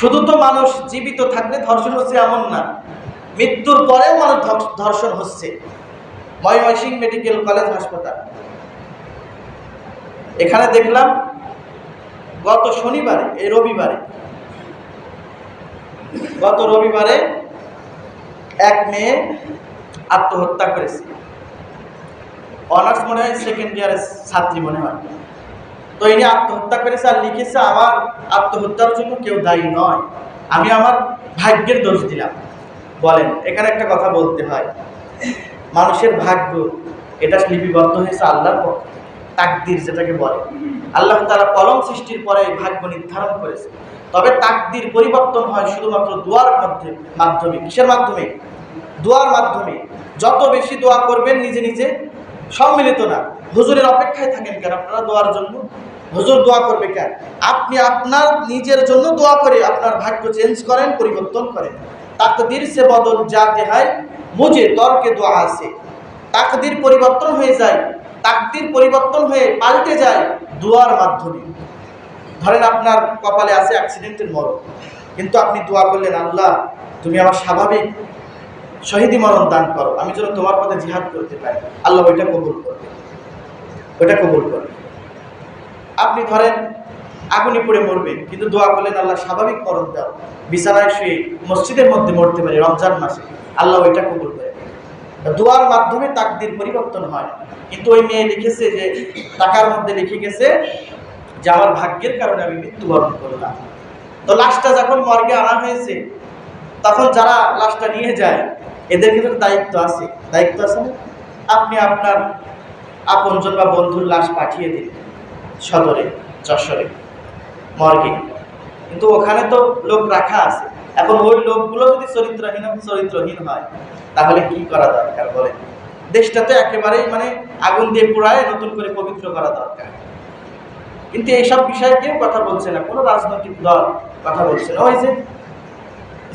শুধু তো মানুষ জীবিত থাকলে ধর্ষণ হচ্ছে এমন না। মৃত্যুর পরেও মানুষ ধর্ষণ হচ্ছে। ময়মনসিংহ মেডিকেল কলেজ হাসপাতাল। এখানে দেখলাম গত শনিবারে, এই রবিবারে, গত রবিবারে এক মেয়ে আত্মহত্যা করেছে। অনার্স মনে হয় সেকেন্ড ইয়ারের ছাত্রী মনে হয়। তো ইনি আত্মহত্যা করেছে আর লিখেছে, আমার আত্মহত্যার জন্য কেউ দায়ী নয়। আমি আমার ভাগ্যের দোষ দিলাম। বলেন, এখানে একটা কথা বলতে হয়। মানুষের ভাগ্য, এটা লিপিবদ্ধ হয়েছে আল্লাহর তাকদির যেটাকে বলে। আল্লাহ তারা কলম সৃষ্টির পরে ভাগ্য নির্ধারণ করেছে। তবে তাকদির পরিবর্তন হয় শুধুমাত্র দোয়ার মধ্যে, মাধ্যমে। কিসের মাধ্যমে? দোয়ার মাধ্যমে। যত বেশি দোয়া করবেন, নিজে নিজে সম্মিলিত না। হুজুরের অপেক্ষায় থাকেন কেন? আপনারা দোয়ার জন্য হুজুর দোয়া করবে কেন? আপনি আপনার নিজের জন্য দোয়া করে আপনার ভাগ্য চেঞ্জ করেন, পরিবর্তন করেন। তাকদির সে বদল যাতে হয়, মুজে তর্কে দোয়া আছে। তাকদির পরিবর্তন হয়ে যায়, তাকদির পরিবর্তন হয়ে পাল্টে যায় দোয়ার মাধ্যমে। ধরেন আপনার কপালে আছে অ্যাক্সিডেন্টের মরণ, কিন্তু আপনি দোয়া করলেন, আল্লাহ, তুমি আমার স্বাভাবিক শহীদি মরণ দান করো, আমি যেন তোমার পথে জিহাদ করতে পারি। আল্লাহ ওইটা কবুল করবে। ওইটা কবুল করবে। আপনি ধরেন, আগুনে পড়ে মরবেন, কিন্তু দোয়া করলেন আল্লাহ স্বাভাবিক মরণ দাও। বিছানায় শুয়ে মসজিদের মধ্যে মরতে পারে, রমজান মাসে। আল্লাহ ওইটা কবুল করে দোয়ার মাধ্যমে তাকদির পরিবর্তন হয়। কিন্তু ওই মেয়ে লিখেছে যে, টাকার মধ্যে লিখে গেছে যে, আমার ভাগ্যের কারণে আমি মৃত্যুবরণ করলাম। তো লাশটা যখন মর্গে আনা হয়েছে, তখন যারা লাশটা নিয়ে যায়, এদের কিন্তু দায়িত্ব আছে। দায়িত্ব আছে আপনি আপনার আপনজন বা বন্ধুর লাশ পাঠিয়ে দিন সদরে, যশোরে, মর্গে। কিন্তু ওখানে তো লোক রাখা আছে। এখন ওই লোকগুলো যদি চরিত্রহীন চরিত্রহীন হয়, তাহলে কি করা দরকার বলে দেশটা তো একেবারেই মানে আগুন দিয়ে পোড়ায়, নতুন করে পবিত্র করা দরকার। কিন্তু এইসব বিষয়ে কেউ কথা বলছে না, কোনো রাজনৈতিক দল কথা বলছে না। ওই যে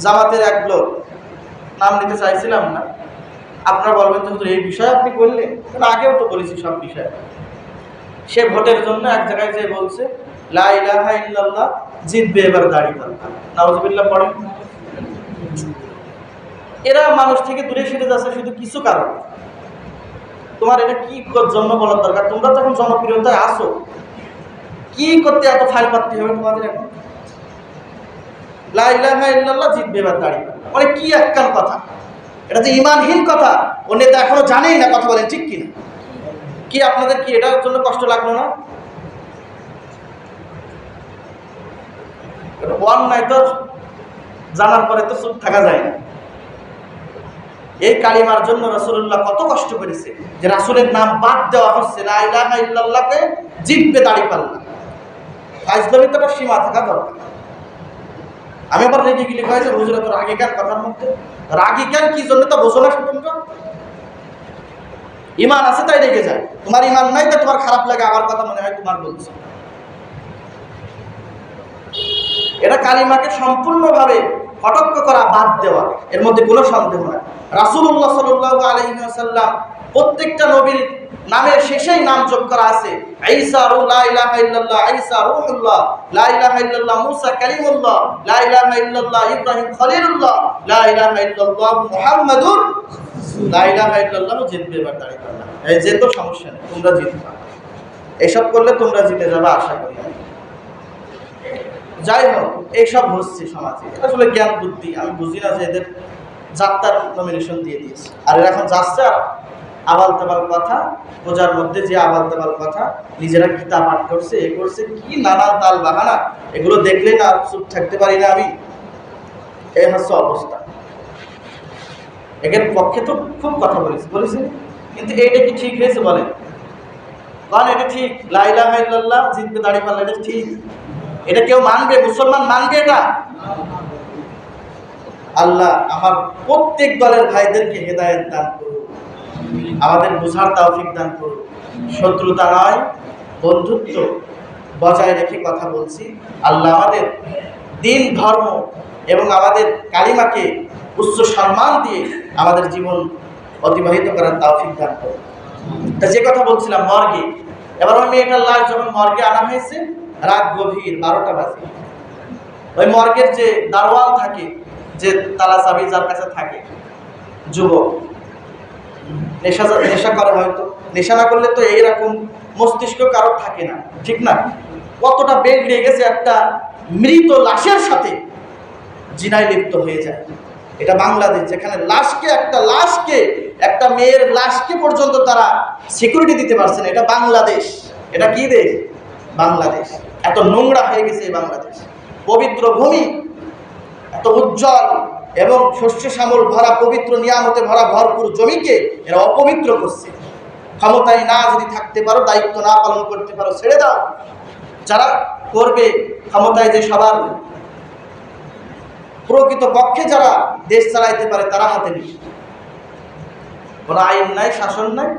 জামাতের এক লোক, নাম নিতে চাইছিলাম না। আপনারা বলবেন হুজুর, এই বিষয়ে আপনি বললেন? আগেও তো বলেছি সব বিষয়ে। সে ভোটের জন্য এক জায়গায় যে বলছে জিতবে এবার দাঁড়িয়ে পাল্লা পড়েন। এরা মানুষ থেকে দূরে সরে যাচ্ছে শুধু কিছু কারণ। তোমার এটা কি জন্য বলার দরকার? তোমরা তখন জনপ্রিয়তায় আসো কি করতে এত ফাইল পাত্তি হবে তোমাদের এখন? লা ইলাহা ইল্লাল্লাহ, জিতবে এবার দাঁড়িয়ে মানে কি একখান কথা? এটা যে ইমানহীন কথা। ও নেতা এখনও জানেই না কথা বলেন ঠিক কিনা। কি আপনাদের কি এটার জন্য কষ্ট লাগল না? এটা অন্যায় তো জানার পরে তো চুপ থাকা যায় না। এই কালিমার জন্য রাসূলুল্লাহ কত কষ্ট করেছে যে রাসূলের নাম বাদ দেওয়া হচ্ছে ইল্লাল্লাহকে জিতবে দাড়ি পাল্লা। সীমা থাকা দরকার। আমি আবার রেগে গেলে কয়েছে হুজুরে তো রাগে কেন কথার মধ্যে। রাগে কেন কি জন্য তা বোঝো না ইমান আছে তাই রেগে যায়। তোমার ইমান নাই তাই তোমার খারাপ লাগে, আমার কথা মনে হয় তোমার বলছে। এটা কালিমাকে সম্পূর্ণভাবে কটক্য করা বাদ দেওয়া, এর মধ্যে কোনো সন্দেহ নাই। রাসুল্লাহ সাল্লাল্লাহু আলহিম প্রত্যেকটা নবীর নামের শেষেই নাম যোগ করা আছে। ঈসা রূহ লা ইলাহা ইল্লাল্লাহ, ঈসা রূহুল্লাহ, লা ইলাহা ইল্লাল্লাহ, মূসা কালিমুল্লাহ, লা ইলাহা ইল্লাল্লাহ, ইব্রাহিম খলিলুল্লাহ, লা ইলাহা ইল্লাল্লাহ, মুহাম্মাদুর লা ইলাহা ইল্লাল্লাহ জিতবে এবার দাঁড়িয়ে এই যে তো সমস্যা নেই, তোমরা জিতবা। এসব করলে তোমরা জিতে যাবে, আশা করি যাই হোক, এইসব হচ্ছে সমাজে। আসলে জ্ঞান বুদ্ধি। আমি বুঝি না যে এদের যাত্রার নমিনেশন দিয়ে দিয়েছে। আর এখন যাচ্ছে আর আবাল তাবাল কথা বোঝার মধ্যে যে আবাল তাবাল কথা, নিজেরা কিতাব পাঠ করছে, এ করছে, কি নানান তাল বাহানা, এগুলো দেখলে না চুপ থাকতে পারি না আমি। এই হচ্ছে অবস্থা। একের পক্ষে তো খুব কথা বলেছি বলেছি। কিন্তু এইটা কি ঠিক হয়েছে বলেন? কারণ এটা ঠিক। লাইলা হাইল্লাহ জিতবে দাঁড়িয়ে পাল্লা, এটা ঠিক। এটা কেউ মানবে? মুসলমান মানবে এটা? আল্লাহ আমার প্রত্যেক দলের ভাইদেরকে হেদায়েত দান করুন। আমাদের বোঝার তৌফিক দান করুন। শত্রুতা নয়, বন্ধুত্ব বজায় রেখে কথা বলছি। আল্লাহ আমাদের দিন, ধর্ম এবং আমাদের কালিমাকে উচ্চ সম্মান দিয়ে আমাদের জীবন অতিবাহিত করার তৌফিক দান করুন। তা যে কথা বলছিলাম, মর্গে। এবার ওই মেয়েটার লাশ যখন মর্গে আনা হয়েছে, রাত গভীর, বারোটা বাজে। ওই মর্গের যে দারোয়ান থাকে, যে তালা চাবি যার কাছে থাকে, যুবক নেশা নেশা করে হয়তো। নেশা না করলে তো এইরকম মস্তিষ্ক কারও থাকে না, ঠিক না? কতটা বেগ বেগড়ে গেছে একটা মৃত লাশের সাথে, জিনায় লিপ্ত হয়ে যায়। এটা বাংলাদেশ, যেখানে লাশকে, একটা লাশকে, একটা মেয়ের লাশকে পর্যন্ত তারা সিকিউরিটি দিতে পারছে না। এটা বাংলাদেশ। এটা কি দেশ? বাংলাদেশ। এত নোংরা হয়ে গেছে এই বাংলাদেশ। পবিত্র ভূমি, এত উজ্জ্বল। এবং শস্য শ্যামল ভরা পবিত্র নিয়ামতে ভরা ভরপুর জমিকে এরা অপবিত্র করছে। ক্ষমতায় না যদি থাকতে পারো, দায়িত্ব না পালন করতে পারো, ছেড়ে দাও। যারা করবে, ক্ষমতায় যে সবার প্রকৃত পক্ষে যারা দেশ চালাইতে পারে, তারা হাতে নিয়ে কোনো আইন নাই, শাসন নাই,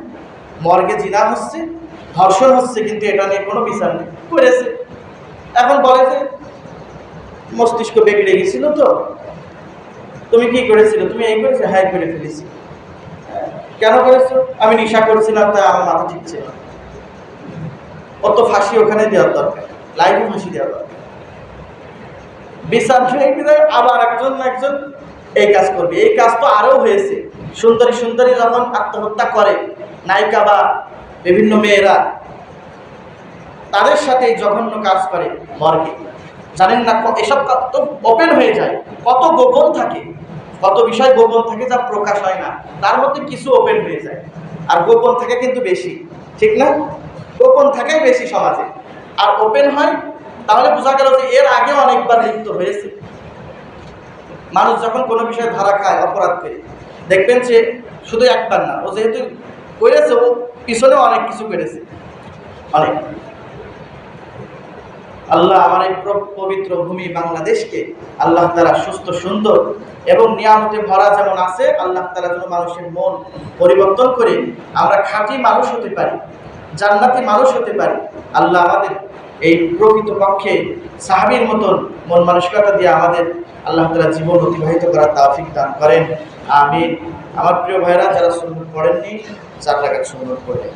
মর্গে জিনা হচ্ছে, ধর্ষণ হচ্ছে, কিন্তু এটা নিয়ে কোনো বিচার নেই। করেছে। এখন বলে যে, মস্তিষ্ক বেগড়ে গেছিল তো তুমি কি করেছিল? তুমি এই করেছ? হ্যাঁ করে ফেলেছি। কেন করেছ? আমি নেশা করেছিলাম তাই আমার মাথা ঠিক ছিল অত ফাঁসি ওখানে দেওয়ার দরকার। লাইভে ফাঁসি দেওয়ার দরকার। আবার একজন একজন এই কাজ করবে। এই কাজ তো আরও হয়েছে। সুন্দরী সুন্দরী যখন আত্মহত্যা করে, নায়িকা বা বিভিন্ন মেয়েরা, তাদের সাথে জঘন্য কাজ করে মর্গে। জানেন না এসব কাজ তো ওপেন হয়ে যায়, কত গোপন থাকে। কত বিষয় গোপন থাকে যা প্রকাশ হয় না, তার মধ্যে কিছু ওপেন হয়ে যায়। আর গোপন থাকে কিন্তু বেশি, ঠিক না? গোপন থাকে বেশি সমাজে। আর ওপেন হয়, তাহলে বোঝা গেল যে এর আগে অনেকবার লিপ্ত হয়েছে। মানুষ যখন কোনো বিষয়ে ধরা খায়, অপরাধ করে, দেখবেন সে শুধু একবার না, ও যেহেতু করেছে, ও পিছনেও অনেক কিছু করেছে। অনেক। আল্লাহ আমার এই পবিত্র ভূমি বাংলাদেশকে আল্লাহ তারা সুস্থ, সুন্দর এবং নিয়ামতে ভরা যেমন আছে, আল্লাহ তারা যেন মানুষের মন পরিবর্তন করে আমরা খাঁটি মানুষ হতে পারি, জান্নাতি মানুষ হতে পারি। আল্লাহ আমাদের এই প্রকৃত পক্ষে সাহাবির মতন মন মানসিকতা দিয়ে আমাদের আল্লাহ তালা জীবন অতিবাহিত করার তাফিক দান করেন। আমি আমার প্রিয় ভাইরা, যারা সুন্দর পড়েননি, চার টাকা সুন্দর পড়েন